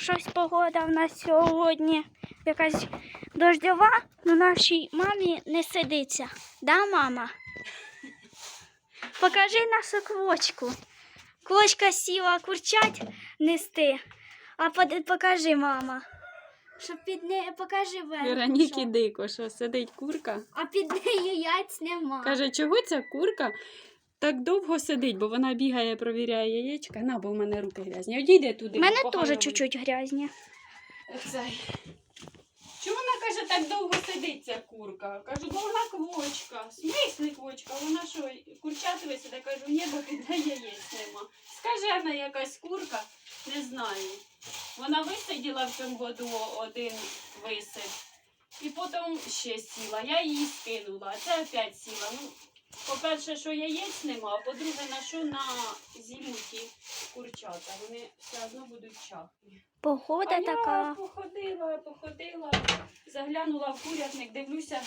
щось погода в нас сьогодні. Якась дождьова, але нашій мамі не сидиться. Да, мама? Покажи нашу квочку. Квочка сіла курчать нести. А покажи, мама. Щоб під нею покажи вверх. Вероніки дико, що сидить курка. А під нею яйць нема. Каже, чого ця курка так довго сидить, бо вона бігає, провіряє яєчка. На, бо в мене руки грязні. Одійде туди. У мене теж чуть-чуть грязні. Цей. Чому вона каже, так довго сидить ця курка? Кажу, бо вона квочка. Смислі квочка? Вона що, курчатове сюди? Кажу, ні, бо піде яєць нема. Скажена якась курка, не знаю. Вона висиділа в цьому году один висид. І потім ще сіла. Я її скинула, а це опять сіла. Ну, по-перше, що яєць нема, а по-друге, на що на зиму ті курчата. Вони все одно будуть чахні. Погода А така. Я походила, походила, заглянула в курятник, дивлюся,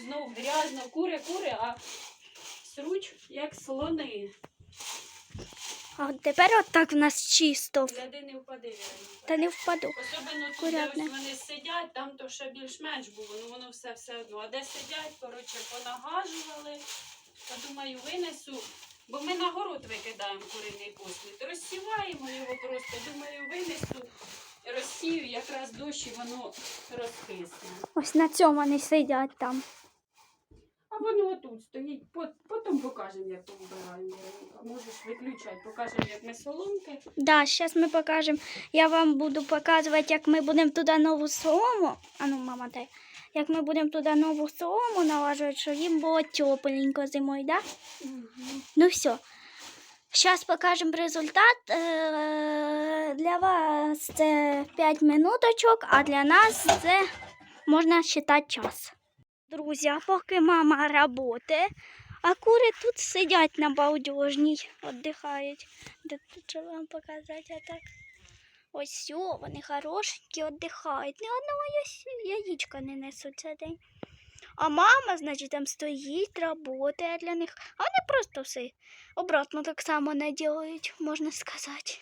знов грязно, кури, кури, а сруч як слони. А тепер от так в нас чисто. Гляди не впади. Та не впаду. Особливо тут, де Курятник. вони сидять, там то ще більш-менш було, ну воно все все одно. А де сидять, коротше, понагажували. Та думаю, винесу. Бо ми на город викидаємо куриний послід. Розсіваємо його просто. Думаю, винесу, розсію, якраз дощ і воно розкисне. Ось на цьому вони сидять там. А воно отут стоїть. Потім покажемо, як повбираємо. Вероніка. Можеш виключати, покажемо, як ми соломки. Да, зараз ми покажемо. Я вам буду показувати, як ми будемо туди нову солому. А ну, мама, дай. Як ми будемо туди нову солому налажувати, щоб їм було тепленько зимою, да? Ну все. Зараз покажемо результат. Е, Для вас це 5 минуточок, а для нас це можна вважати час. Друзі, поки мама працює, а кури тут сидять на балдежній, віддихають. Де тут вам показати отак? Ось все, вони хорошенькі, віддихають. Ні одного яєчка не несуть цей день. А мама, значить, там стоїть, працює для них. А вони просто все обратно так само не делають, можна сказати.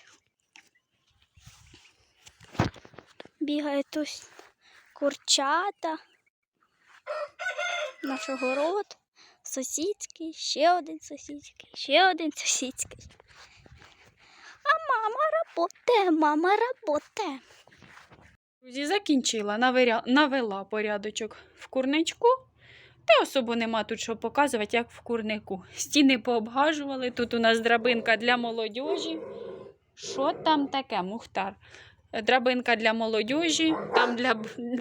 Бігають тут курчата. Наш огород. Сусідський, ще один сусідський, ще один сусідський. А мама работає, мама работає. Друзі, закінчила, навела порядочок в курничку. Та особо нема тут що показувати, як в курнику. Стіни пообгажували. Тут у нас драбинка для молодіжі. Що там таке, Мухтар? Драбинка для молодіжі, там для,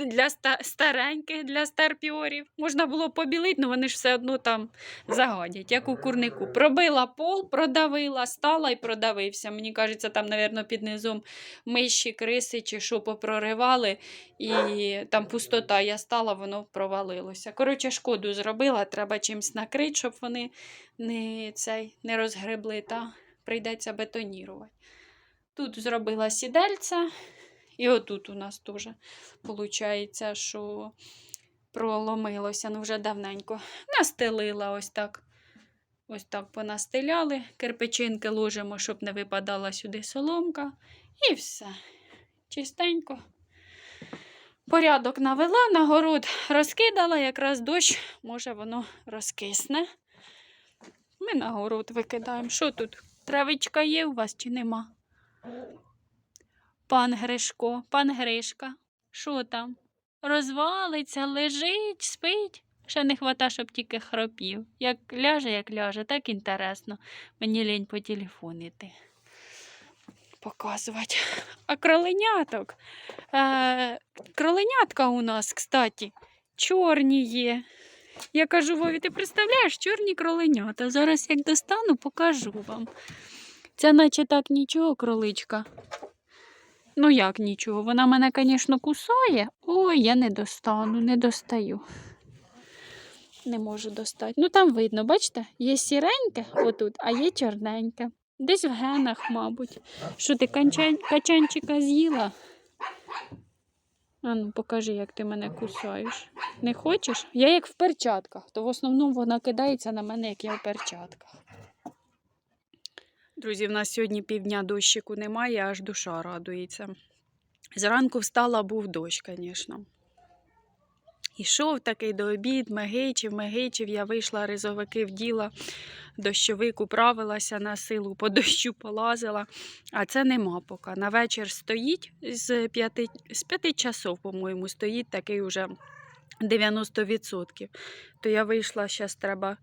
для стареньких, для старпіорів. Можна було побілити, але вони ж все одно там загадять, як у курнику. Пробила пол, продавила, стала і продавився. Мені кажеться, там, мабуть, під низом миші, криси чи що попроривали, і там пустота. Я стала, воно провалилося. Коротше, шкоду зробила, треба чимось накрити, щоб вони не, цей, не розгребли, та прийдеться бетонірувати. Тут зробила сідельце, і отут у нас теж виходить, що проломилося, ну вже давненько. Настелила ось так. Ось так понастеляли, кирпичинки ложимо, щоб не випадала сюди соломка. І все. Чистенько. Порядок навела, на город розкидала, якраз дощ, може, воно розкисне. Ми на город викидаємо. Що тут? Травичка є у вас чи нема? Пан Гришко, пан Гришка. Що там? Розвалиться, лежить, спить. Ще не хвата, щоб тільки хропів. Як ляже, як ляже, так інтересно. Мені лінь по телефону йти. Показувати. А кроленяток. Е, кроленятка у нас, кстати, чорні є. Я кажу, Вові, ти представляєш, чорні кроленята. Зараз як достану, покажу вам. Це наче так нічого, кроличка. Ну як нічого? Вона мене, звісно, кусає. Ой, я не достану, не достаю. Не можу достати. Ну там видно, бачите, є сіреньке отут, а є чорненьке. Десь в генах, мабуть. Що ти качанчика з'їла? А ну, покажи, як ти мене кусаєш. Не хочеш? Я як в перчатках, то в основному вона кидається на мене, як я в перчатках. Друзі, в нас сьогодні півдня дощику немає, аж душа радується. Зранку встала, був дощ, звісно. Ішов такий до обід, мегичів, мегичів. Я вийшла, ризовики вділа, дощовик управилася на силу, по дощу полазила. А це нема поки. На вечір стоїть з п'яти, з часов, по-моєму, стоїть такий уже 90%. То я вийшла, зараз треба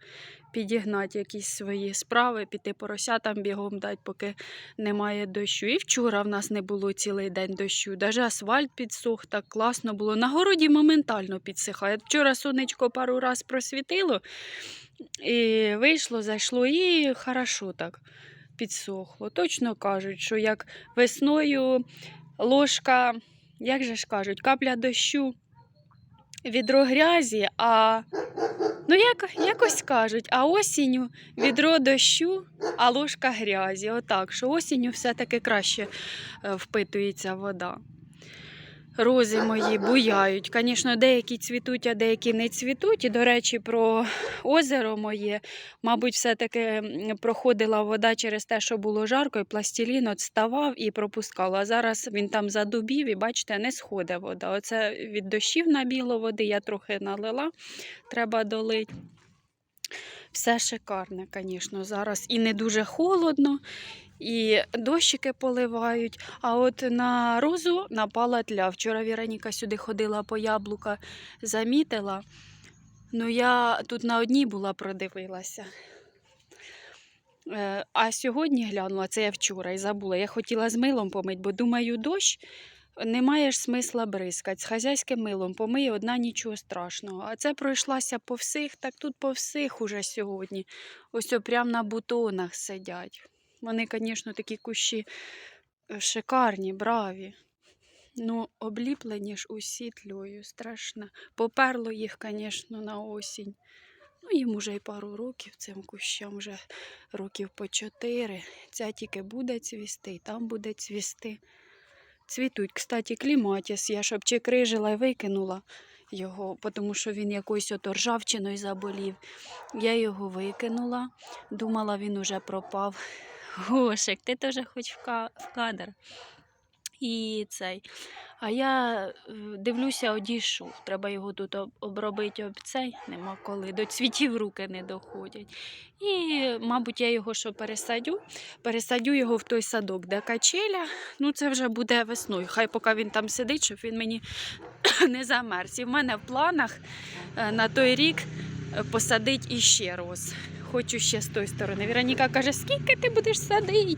підігнати якісь свої справи, піти поросятам бігом дати, поки немає дощу. І вчора в нас не було цілий день дощу. Даже асфальт підсох, так класно було. На городі моментально підсихає. Вчора сонечко пару раз просвітило, і вийшло, зайшло, і хорошо так підсохло. Точно кажуть, що як весною ложка, як же ж кажуть, капля дощу. Відро грязі, а ну як, якось кажуть, а осінню відро дощу, а ложка грязі. Отак, що осінню все-таки краще е, впитується вода. Рози мої буяють. Звісно, деякі цвітуть, а деякі не цвітуть. І, до речі, про озеро моє, мабуть, все-таки проходила вода через те, що було жарко, і пластилін от ставав і пропускав. А зараз він там задубів і, бачите, не сходить вода. Оце від дощів набіло води, я трохи налила, треба долити. Все шикарне, звісно, зараз і не дуже холодно, і дощики поливають. А от на розу напала тля. Вчора Віроніка сюди ходила по яблука, замітила. Ну, я тут на одній була, продивилася. Е, А сьогодні глянула, це я вчора і забула. Я хотіла з милом помити, бо думаю, дощ немає ж смисла бризкати. З хазяйським милом помий одна нічого страшного. А це пройшлася по всіх, так тут по всіх уже сьогодні. Ось о, прям на бутонах сидять. Вони, звісно, такі кущі е, шикарні, браві. Ну, обліплені ж усі тлею, страшно. Поперло їх, звісно, на осінь. Ну, їм уже й пару років, цим кущам вже років по чотири. Ця тільки буде цвісти, там буде цвісти. Цвітуть, кстати, кліматіс. Я ж обчекрижила і викинула його, тому що він якоюсь ото ржавчиною заболів. Я його викинула, думала, він уже пропав. Гошик, ти теж хоч в кадр. І цей. А я е, дивлюся, одійшов. Треба його тут обробити об цей, нема коли. До цвітів руки не доходять. І, мабуть, я його що пересадю, пересадю його в той садок, де качеля. Ну, це вже буде весною. Хай поки він там сидить, щоб він мені не замерз. І в мене в планах е, на той рік посадити іще роз. Хочу ще з тої сторони. Вероніка каже, скільки ти будеш садити?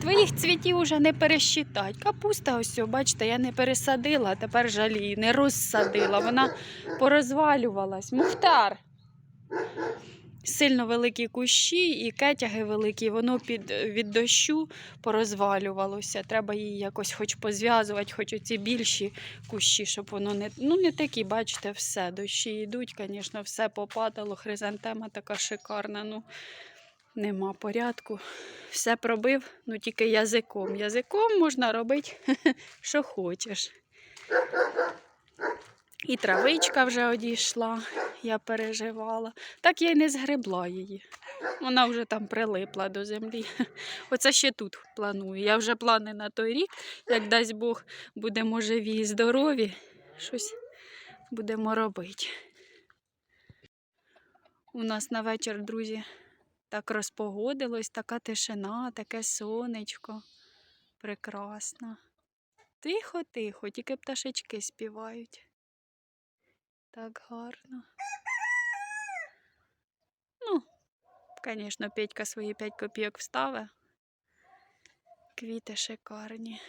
Твоїх цвітів уже не пересчитати. Капуста, ось, бачите, я не пересадила, а тепер жалію, не розсадила. Вона порозвалювалась. Мухтар. Сильно великі кущі і кетяги великі, воно під, від дощу порозвалювалося. Треба її якось хоч позв'язувати, хоч оці більші кущі, щоб воно не. Ну, не такі, бачите, все. Дощі йдуть, звісно, все попадало. Хризантема така шикарна. Ну, нема порядку. Все пробив, ну тільки язиком. Язиком можна робити, що хочеш. І травичка вже одійшла, я переживала. Так я й не згребла її. Вона вже там прилипла до землі. Оце ще тут планую. Я вже плани на той рік, як дасть Бог, будемо живі і здорові. Щось будемо робити. У нас на вечір, друзі, так розпогодилось, така тишина, таке сонечко. Прекрасно. Тихо, тихо, тільки пташечки співають. Так гарно. Ну, звісно, Петька свої 5 копійок вставить. Квіти шикарні.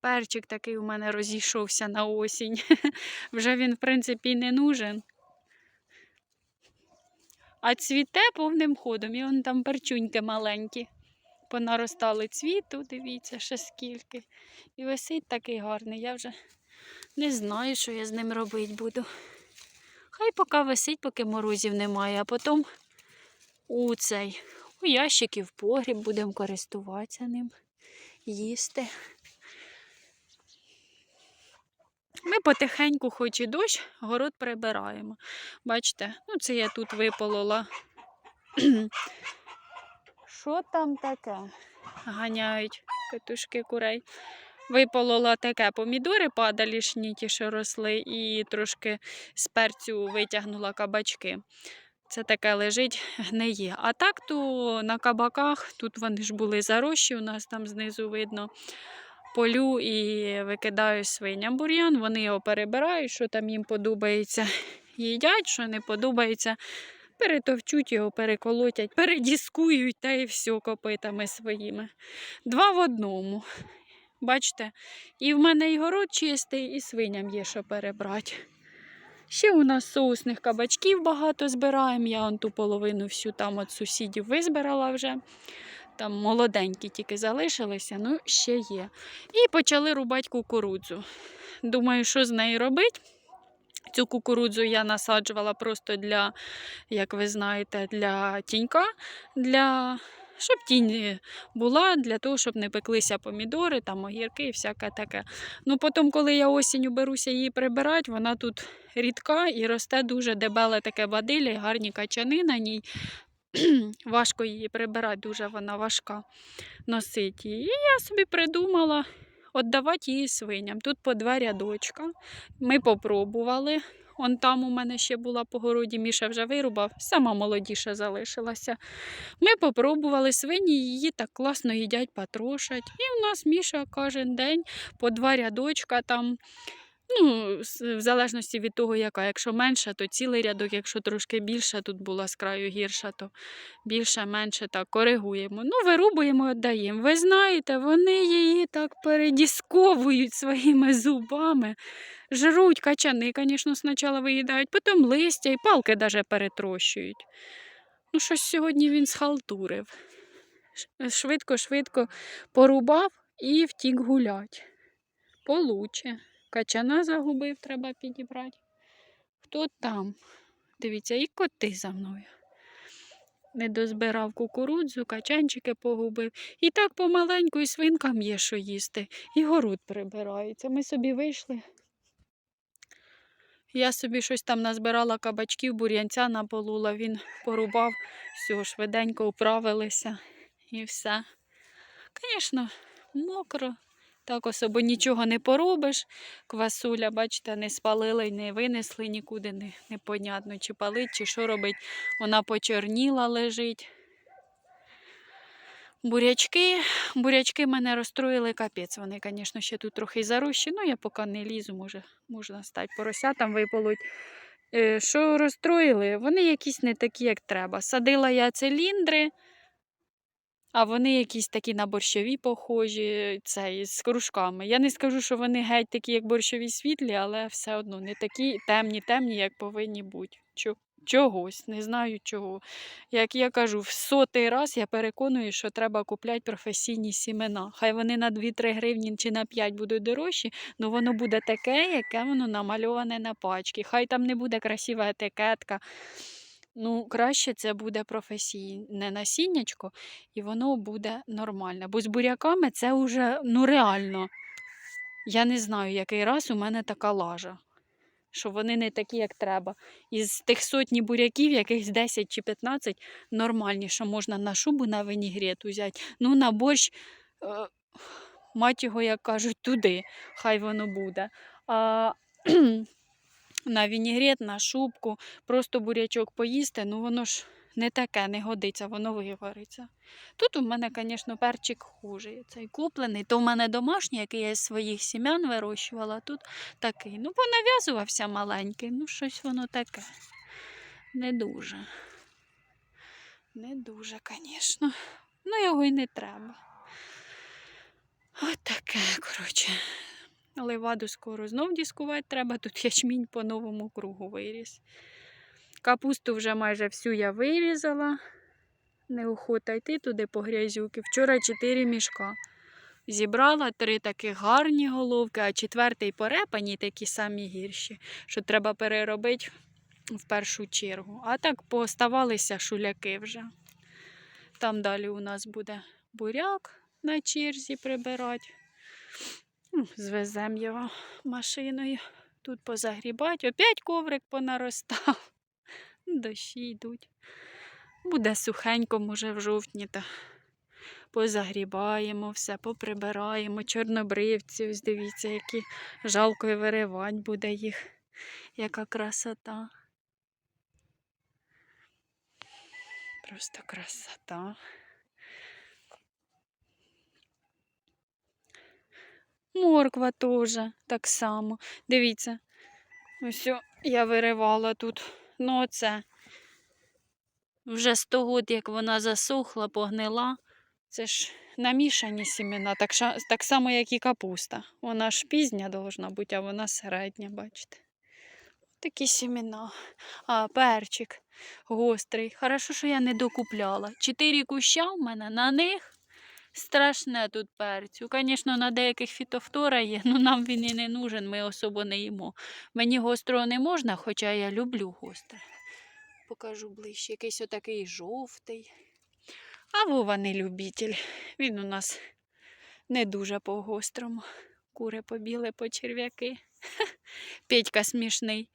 Перчик такий у мене розійшовся на осінь. Вже він, в принципі, не нужен. А цвіте повним ходом. І вон там перчуньки маленькі. Понаростали цвіту, дивіться, ще скільки. І висить такий гарний. Я вже не знаю, що я з ним робити буду. Хай поки висить, поки морозів немає, а потім у цей у ящики в погріб будемо користуватися ним, їсти. Ми потихеньку, хоч і дощ, город прибираємо. Бачите, ну це я тут виполола. Що там таке? Ганяють петушки курей. Виполола таке помідори падалішні, ті, що росли, і трошки з перцю витягнула кабачки. Це таке лежить, гниє. А так то на кабаках, тут вони ж були зарощі, у нас там знизу видно. Полю і викидаю свиням бур'ян, вони його перебирають, що там їм подобається. Їдять, що не подобається, перетовчуть його, переколотять, передіскують та і все копитами своїми. Два в одному. Бачите, і в мене і город чистий, і свиням є що перебрати. Ще у нас соусних кабачків багато збираємо. Я он ту половину всю там від сусідів визбирала вже. Там молоденькі тільки залишилися, ну ще є. І почали рубати кукурудзу. Думаю, що з нею робити. Цю кукурудзу я насаджувала просто для, як ви знаєте, для тінька, для... щоб тінь була, для того, щоб не пеклися помідори, там огірки і всяке таке. Ну, потім, коли я осінню беруся її прибирати, вона тут рідка і росте дуже дебеле таке бадилля, гарні качани на ній. Важко її прибирати, дуже вона важка носить її. І я собі придумала віддавати її свиням. Тут по два рядочка. Ми попробували. Он там у мене ще була по городі, Міша вже вирубав, сама молодіша залишилася. Ми попробували свині, її так класно їдять, потрошать. І в нас Міша кожен день по два рядочка там. Ну, в залежності від того, яка. Якщо менша, то цілий рядок, якщо трошки більша, тут була з краю гірша, то більше, менше так коригуємо. Ну, вирубуємо, віддаємо. Ви знаєте, вони її так передісковують своїми зубами. Жруть качани, звісно, спочатку виїдають, потім листя і палки навіть перетрощують. Ну, щось сьогодні він схалтурив. Швидко-швидко порубав і втік гулять. Получе. Качана загубив, треба підібрати. Хто там? Дивіться, і коти за мною. Не дозбирав кукурудзу, качанчики погубив. І так помаленьку і свинкам є що їсти. І город прибирається. Ми собі вийшли. Я собі щось там назбирала кабачків, бур'янця наполула, він порубав, все, швиденько управилися і все. Звісно, мокро, так особо нічого не поробиш. Квасуля, бачите, не спалили, не винесли нікуди, не, непонятно, чи палить, чи що робить. Вона почорніла лежить. Бурячки, бурячки мене розстроїли капець. Вони, звісно, ще тут трохи зарощі, ну я поки не лізу, може, можна стати поросятам виполоть. Е, Що розстроїли? Вони якісь не такі, як треба. Садила я циліндри, а вони якісь такі на борщові похожі, цей, з кружками. Я не скажу, що вони геть такі, як борщові світлі, але все одно не такі темні, темні, як повинні бути. Чо- Чогось, не знаю чого. Як я кажу, в сотий раз я переконую, що треба купляти професійні сімена. Хай вони на 2-3 гривні чи на 5 будуть дорожчі, але воно буде таке, яке воно намальоване на пачці. Хай там не буде красива етикетка. Ну, краще це буде професійне насіннячко, і воно буде нормальне. Бо з буряками це вже ну реально. Я не знаю, який раз у мене така лажа, що вони не такі, як треба. Із тих сотні буряків, якихось 10 чи 15 нормальні, що можна на шубу на вінігрет взяти. Ну, на борщ, е, мать його, як кажуть, туди, хай воно буде. А на вінігрет, на шубку, просто бурячок поїсти, ну воно ж не таке, не годиться, воно вивариться. Тут у мене, звісно, перчик хужий. Цей куплений. То в мене домашній, який я з своїх сім'ян вирощувала, тут такий. Ну, понав'язувався маленький, ну щось воно таке. Не дуже. Не дуже, звісно. Ну, його й не треба. От таке, коротше. Леваду скоро знов дискувати треба. Тут ячмінь по новому кругу виріс. Капусту вже майже всю я вирізала. Неохота йти туди по грязюки. Вчора 4 мішка. Зібрала три такі гарні головки, а четвертий порепані такі самі гірші, що треба переробити в першу чергу. А так поставалися шуляки вже. Там далі у нас буде буряк на черзі прибирати. Звеземо його машиною. Тут позагрібати. Опять коврик понаростав. Дощі йдуть. Буде сухенько, може, в жовтні та позагрібаємо все, поприбираємо, чорнобривці, ось дивіться, які жалко і виривати буде їх. Яка красота. Просто красота. Морква теж так само. Дивіться, ось я виривала тут. Ну, оце. Вже 100 год, як вона засохла, погнила. Це ж намішані сімена, так, так само, як і капуста. Вона ж пізня должна бути, а вона середня, бачите. Такі сімена. А, перчик гострий. Хорошо, що я не докупляла. Чотири куща в мене на них. Страшне тут перцю. Звісно, на деяких фітофтора є, але нам він і не нужен, ми особо не їмо. Мені гострого не можна, хоча я люблю гостре. Покажу ближче. Якийсь отакий жовтий. А Вова не любитель. Він у нас не дуже по-гострому. Кури побіли по черв'яки. Петька смішний.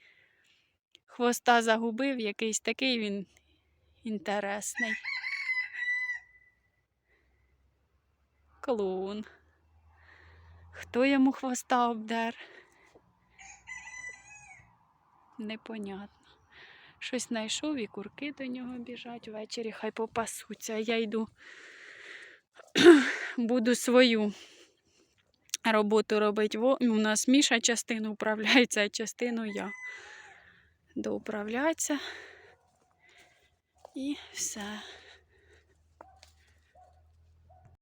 Хвоста загубив, якийсь такий він інтересний. Клоун. Хто йому хвоста обдер? Непонятно. Щось знайшов і курки до нього біжать ввечері, хай попасуться. Я йду, буду свою роботу робити. У нас Міша частину управляється, а частину я. Доуправляться. І все.